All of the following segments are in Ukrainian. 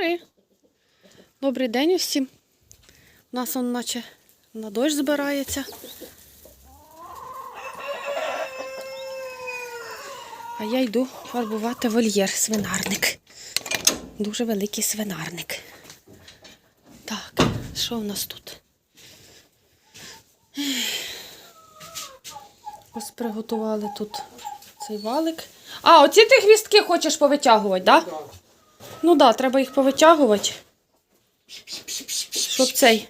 Гори. Добрий день усім. У нас он наче на дощ збирається. А я йду фарбувати вольєр, свинарник. Дуже великий свинарник. Так, що в нас тут? Ось приготували тут цей валик. А, оці ти хвістки хочеш повитягувати, так? Да? Ну так, да, треба їх повитягувати. Щоб цей.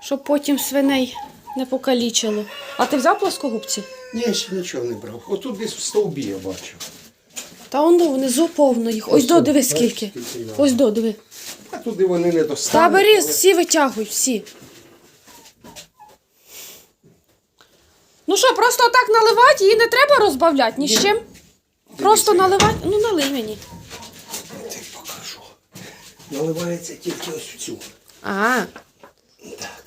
Щоб потім свиней не покалічило. А ти взяв плоскогубці? Ні, ще нічого не брав. Отут десь в стовбі я бачив. Та воно внизу повно їх. Ось Ось до, диви скільки. Ось до, диви. А туди вони не Та достануть. бери, але- всі витягуй, всі. Ну що, просто так наливати, її не треба розбавляти ні з чим. Просто наливати. Ну налий мені. Наливається тільки ось в цю. А, Так.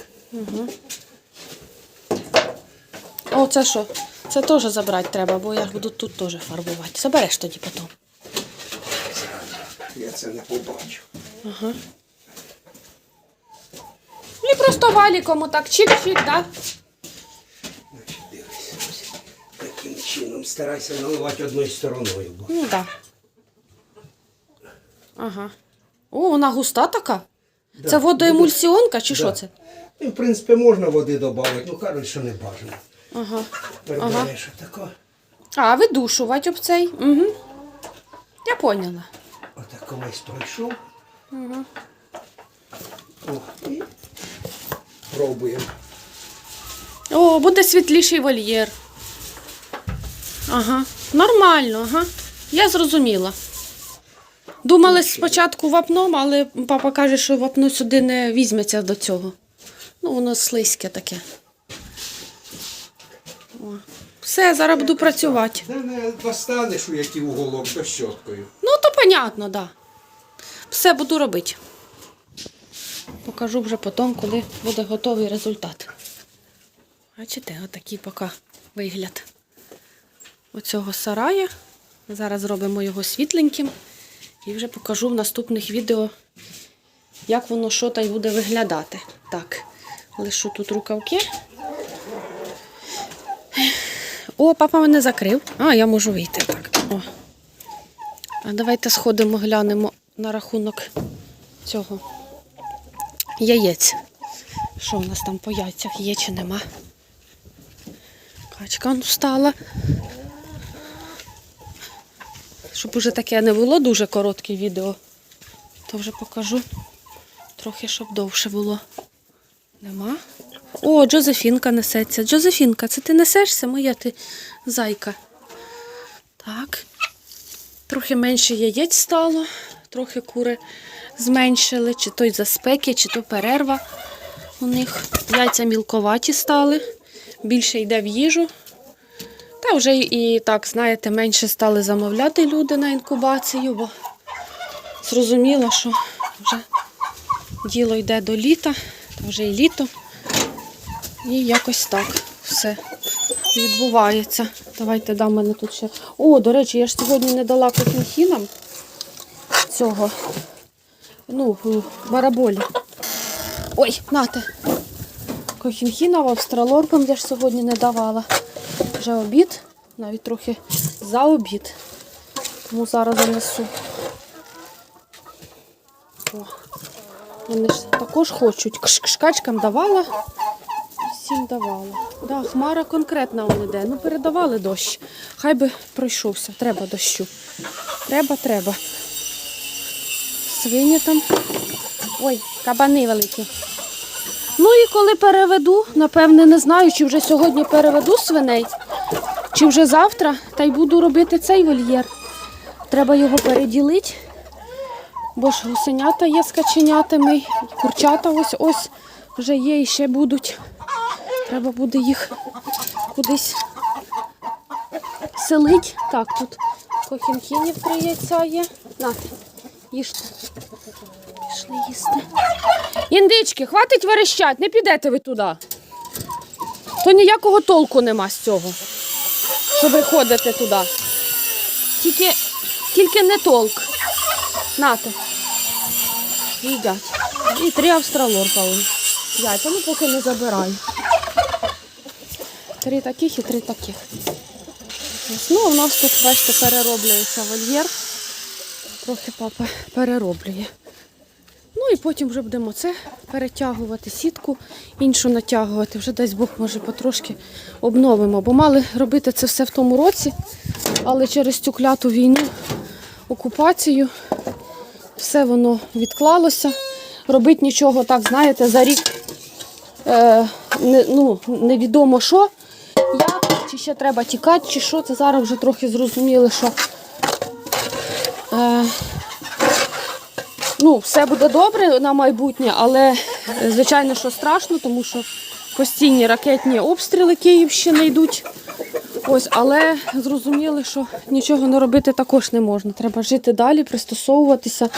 о, це що? Це теж забрати треба, бо я ж буду тут теж фарбувати. Забереш тоді потім. Я це не побачив. Ага. І просто валіком отак чик-чик, так? Значить, дивись. ось Таким чином старайся наливати одною стороною. Бо... Ну так. Ага. О, вона густа така. Да. Це водоемульсіонка чи що це? І, в принципі, можна води додати, ну кажуть, що не бажано. Ага. Перебираєш отако. А, видушувати об цей. Угу. Я поняла. Отако весь пройшов. Угу. О, і пробуємо. О, буде світліший вольєр. Ага. Нормально, ага. Я зрозуміла. Думали спочатку вапном, але папа каже, що вапно сюди не візьметься до цього. Ну, воно слизьке таке. О. Все, зараз буду працювати. Та не достанеш у який уголок то щоткою. Ну, то понятно, так. Да. Все буду робити. Покажу вже потім, коли буде готовий результат. Бачите, отакий поки вигляд оцього сарая. Зараз зробимо його світленьким і вже покажу в наступних відео, як воно що та й буде виглядати. Так, лишу тут рукавки. О, папа мене закрив. А, я можу вийти так. О. А давайте сходимо, глянемо на рахунок цього яєць. Що у нас там по яйцях є чи нема? Качка ну, встала. Щоб уже таке не було дуже коротке відео, то вже покажу трохи, щоб довше було. Нема. О, Джозефінка несеться. Джозефінка, це ти несешся, моя ти зайка. Так. Трохи менше яєць стало, трохи кури зменшили, чи то й за спеки, чи то перерва у них. Яйця мілковаті стали, більше йде в їжу. Та вже і так, знаєте, менше стали замовляти люди на інкубацію, бо зрозуміло, що вже діло йде до літа, та вже і літо. І якось так все відбувається. Давайте дам мене тут ще. О, до речі, я ж сьогодні не дала кохінхінам цього. Ну, бараболі. Ой, нате. Кохінхінам, австралорпом я ж сьогодні не давала. Вже обід, навіть трохи за обід. Тому зараз занесу. О, вони ж також хочуть. Кш- Шкачкам давала. Всім давала. Да, хмара конкретна он іде. Ну, передавали дощ. Хай би пройшовся. Треба дощу. Треба, треба. Свині там. Ой, кабани великі. Ну і коли переведу, напевне, не знаю, чи вже сьогодні переведу свиней, чи вже завтра, та й буду робити цей вольєр. Треба його переділити, бо ж гусенята є з каченятами, курчата ось ось вже є і ще будуть. Треба буде їх кудись селить. Так, тут кохінхінів три яйця є. Нате, їжте. Пішли їсти. Індички, хватить верещать, не підете ви туди. То ніякого толку нема з цього, що ви ходите туди. Тільки, тільки не толк. Нате. їдять. І три австралорка. Яйця, ну поки не забираю. Три таких і три таких. Ну, у нас тут, бачите, перероблюється вольєр. Трохи папа перероблює. І потім вже будемо це перетягувати, сітку іншу натягувати. Вже дасть Бог, може, потрошки обновимо. Бо мали робити це все в тому році, але через цю кляту війну, окупацію, все воно відклалося. Робити нічого так, знаєте, за рік е, не, ну, невідомо що, як, чи ще треба тікати, чи що. Це зараз вже трохи зрозуміли, що. Е, ну, все буде добре на майбутнє, але е, звичайно, що страшно, тому що постійні ракетні обстріли Київщини йдуть. Ось, але зрозуміли, що нічого не робити також не можна. Треба жити далі, пристосовуватися.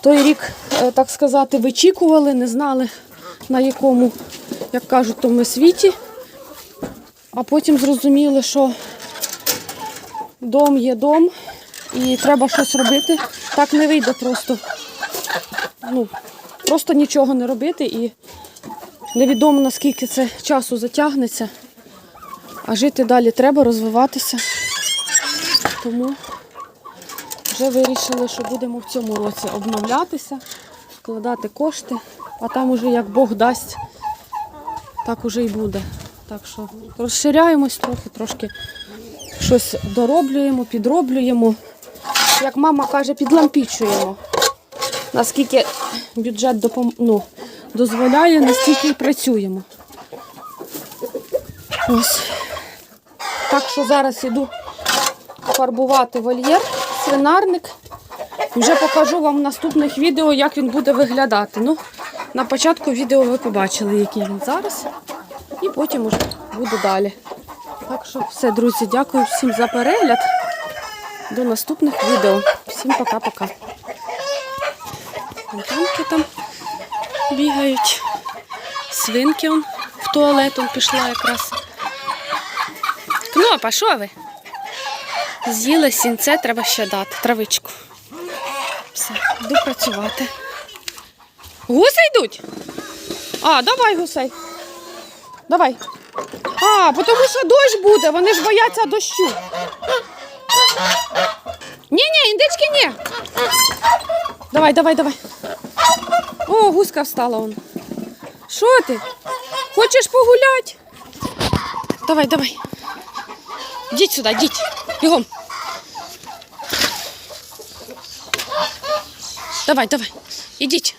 Той рік, е, так сказати, вичікували, не знали на якому, як кажуть, тому світі. А потім зрозуміли, що дом є дом, і треба щось робити. Так не вийде просто. Ну, просто нічого не робити і невідомо наскільки це часу затягнеться. А жити далі треба, розвиватися. Тому вже вирішили, що будемо в цьому році обновлятися, вкладати кошти, а там уже як Бог дасть, так уже і буде. Так що розширяємось трохи, трошки щось дороблюємо, підроблюємо. Як мама каже, підлампічуємо. Наскільки бюджет допом... ну, дозволяє, настільки працюємо. Ось. Так що зараз іду фарбувати вольєр, свинарник. Вже покажу вам в наступних відео, як він буде виглядати. Ну, на початку відео ви побачили, який він зараз. І потім уже буде далі. Так що все, друзі, дякую всім за перегляд. До наступних відео. Всім пока-пока. Фонтанки там бігають. Свинки он в туалет он пішла якраз. Кнопа, що ви? З'їли сінце, треба ще дати. Травичку. Все, йду працювати. Гуси йдуть? А, давай гусей. Давай. А, тому що дощ буде, вони ж бояться дощу. Ні, ні, індички ні. Давай, давай, давай. О, гуска встала он. Що ти? Хочеш погуляти? Давай, давай. Йдіть сюди, йдіть. Бігом. Давай, давай. Ідіть.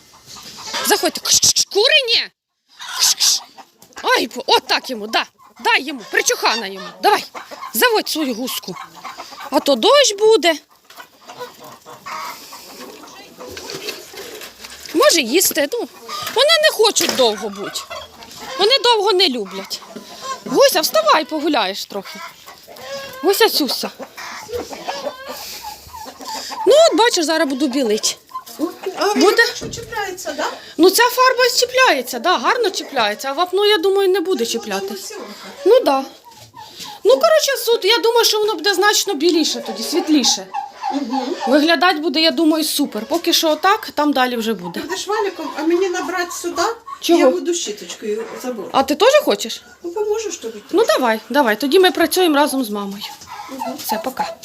Заходьте. Кш-кш. Ай, бо- от так йому, да. Дай йому, причухана йому. Давай, заводь свою гуску. А то дощ буде. Може їсти. Ну, вони не хочуть довго бути. Вони довго не люблять. Гуся, вставай, погуляєш трохи. Гуся Сюся. Ну, от бачиш, зараз буду білити. Буде? Чіпляється, да? Ну, ця фарба чіпляється, да, гарно чіпляється, а вапно, я думаю, не буде. Сьомка. Ну так. Да. Ну, коротше, суд, я думаю, що воно буде значно біліше тоді, світліше. Виглядати буде, я думаю, супер. Поки що отак, там далі вже буде. Будеш валіком, а мені набрати сюди, Чого? я буду щіточкою забор. А ти теж хочеш? Ну, поможеш тобі? Ну давай, давай. Тоді ми працюємо разом з мамою. Все, пока.